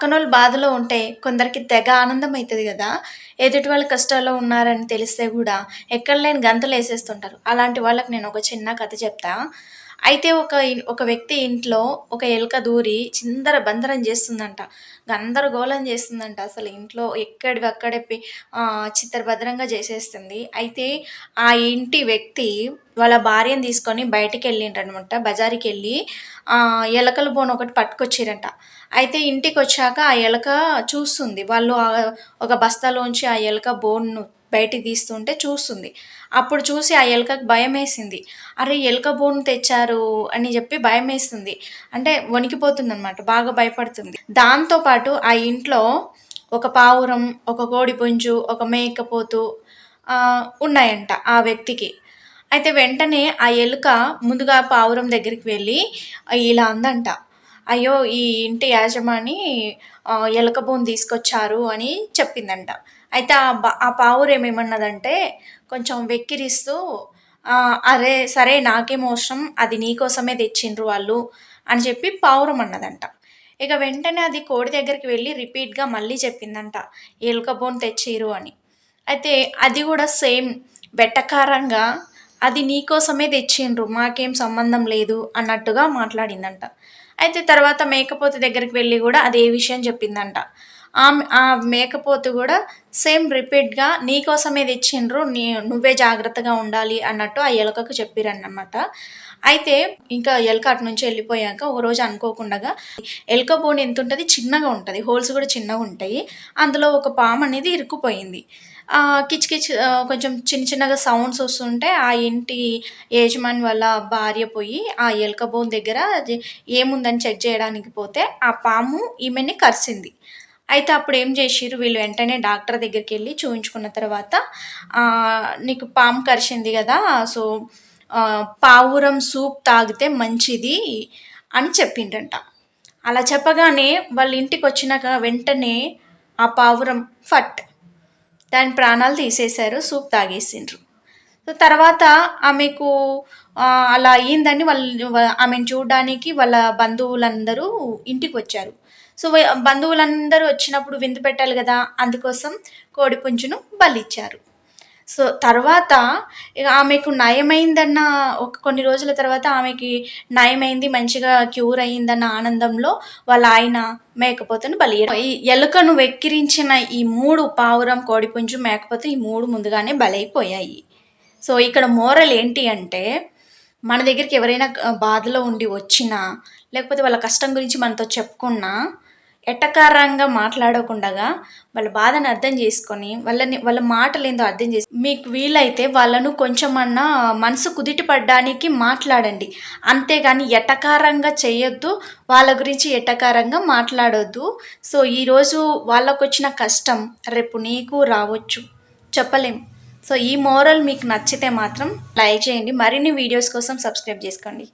పక్కన బాధలో ఉంటే కొందరికి తెగ ఆనందం అవుతుంది కదా. ఎదుటి వాళ్ళు కష్టాల్లో ఉన్నారని తెలిస్తే కూడా ఎక్కడ లేని గంతలు వేసేస్తుంటారు అలాంటి వాళ్ళకి నేను ఒక చిన్న కథ చెప్తా. అయితే ఒక ఒక వ్యక్తి ఇంట్లో ఒక ఎలుక దూరి చిందర బందరం చేస్తుందంట. గందరగోళం చేస్తుందంట. అసలు ఇంట్లో ఎక్కడివి అక్కడే చిత్తరభద్రంగా చేసేస్తుంది. అయితే ఆ ఇంటి వ్యక్తి వాళ్ళ భార్యను తీసుకొని బయటికి వెళ్ళిండ్రనమాట. బజారుకి వెళ్ళి ఎలకల బోన్ ఒకటి పట్టుకొచ్చిరంట. అయితే ఇంటికి వచ్చాక ఆ ఎలక చూస్తుంది. వాళ్ళు ఒక బస్తాలోంచి ఆ ఎలక బోన్ను బయటికి తీస్తుంటే చూస్తుంది. అప్పుడు చూసి ఆ ఎలుకకు భయం వేసింది. అరే ఎలుక బోన్ తెచ్చారు అని చెప్పి భయం వేస్తుంది. అంటే వణికిపోతుంది అనమాట బాగా భయపడుతుంది. దాంతోపాటు ఆ ఇంట్లో ఒక పావురం ఒక కోడి పుంజు ఒక మేకపోతు ఉన్నాయంట ఆ వ్యక్తికి. అయితే వెంటనే ఆ ఎలుక ముందుగా పావురం దగ్గరికి వెళ్ళి ఇలా అందంట అయ్యో ఈ ఇంటి యాజమాని ఆ, ఎలుక బోన్ తీసుకొచ్చారు అని చెప్పిందంట. అయితే ఆ బా ఆ పావురం ఏమన్నదంటే కొంచెం వెక్కిరిస్తూ అరే సరే నాకేం అవసరం అది నీకోసమే తెచ్చిండ్రు వాళ్ళు అని చెప్పి పావురం అన్నదంట ఇక వెంటనే అది కోడి దగ్గరికి వెళ్ళి రిపీట్గా మళ్ళీ చెప్పిందంట ఎలుక బోన్ తెచ్చిరు అని. అయితే అది కూడా సేమ్ వెట్టకారంగా అది నీకోసమే తెచ్చిండ్రు మాకేం సంబంధం లేదు అన్నట్టుగా మాట్లాడిందంట. అయితే తర్వాత మేకపోతు దగ్గరికి వెళ్ళి కూడా అదే విషయం చెప్పిందంట. ఆ మేకపోతు కూడా సేమ్ రిపీట్గా నీకోసమే తెచ్చిండ్రు నీ నువ్వే జాగ్రత్తగా ఉండాలి అన్నట్టు ఆ ఎలుకకు చెప్పిరన్నమాట. అయితే ఇంకా ఎలుక అటు నుంచి వెళ్ళిపోయాక ఒక రోజు అనుకోకుండా ఎలుక బోన్ ఎంత ఉంటుంది చిన్నగా ఉంటుంది. హోల్స్ కూడా చిన్నగా ఉంటాయి. అందులో ఒక పాము అనేది ఇరుక్కుపోయింది. కిచ్ కిచ్ కొంచెం చిన్న చిన్నగా సౌండ్స్ వస్తుంటే ఆ ఇంటి యజమాని వాళ్ళ భార్య పోయి ఆ ఎలుక బోన్ దగ్గర ఏముందని చెక్ చేయడానికి పోతే ఆ పాము ఈమెని కరిసింది. అయితే అప్పుడు ఏం చేసిర్రు? వీళ్ళు వెంటనే డాక్టర్ దగ్గరికి వెళ్ళి చూపించుకున్న తర్వాత నీకు పాము కరిచింది కదా సో పావురం సూప్ తాగితే మంచిది అని చెప్పిండ్రంట అలా చెప్పగానే వాళ్ళ ఇంటికి వచ్చినాక వెంటనే ఆ పావురం ఫట్ దాని ప్రాణాలు తీసేశారు సూప్ తాగేసిండ్రు. తర్వాత ఆమెకు అలా అయ్యిందని వాళ్ళు ఆమెను చూడడానికి వాళ్ళ బంధువులందరూ ఇంటికి వచ్చారు సో బంధువులందరూ వచ్చినప్పుడు విందు పెట్టాలి కదా అందుకోసం కోడి పుంజును బలిచ్చారు. సో తర్వాత ఆమెకు నయమైందన్న ఒక కొన్ని రోజుల తర్వాత ఆమెకి నయమైంది మంచిగా క్యూర్ అయిందన్న ఆనందంలో వాళ్ళ ఆయన మేకపోతను బలి ఈ ఎలుకను వెక్కిరించిన ఈ మూడు పావురం కోడిపుంజు మేకపోతే ఈ మూడు ముందుగానే బలైపోయాయి. సో ఇక్కడ మోరల్ ఏంటి అంటే మన దగ్గరికి ఎవరైనా బాధలో ఉండి వచ్చినా లేకపోతే వాళ్ళ కష్టం గురించి మనతో చెప్పుకున్నా ఎటకారంగా మాట్లాడకుండా వాళ్ళ బాధను అర్థం చేసుకొని వాళ్ళని వాళ్ళ మాటలు ఏందో అర్థం చేసి మీకు వీలైతే వాళ్ళను కొంచెమన్నా మనసు కుదిటి పడ్డానికి మాట్లాడండి. అంతేగాని ఎటకారంగా చేయొద్దు వాళ్ళ గురించి ఎటకారంగా మాట్లాడొద్దు. సో ఈరోజు వాళ్ళకు వచ్చిన కష్టం రేపు నీకు రావచ్చు. చెప్పలేం. సో ఈ మోరల్ మీకు నచ్చితే మాత్రం లైక్ చేయండి. మరిన్ని వీడియోస్ కోసం సబ్స్క్రైబ్ చేసుకోండి.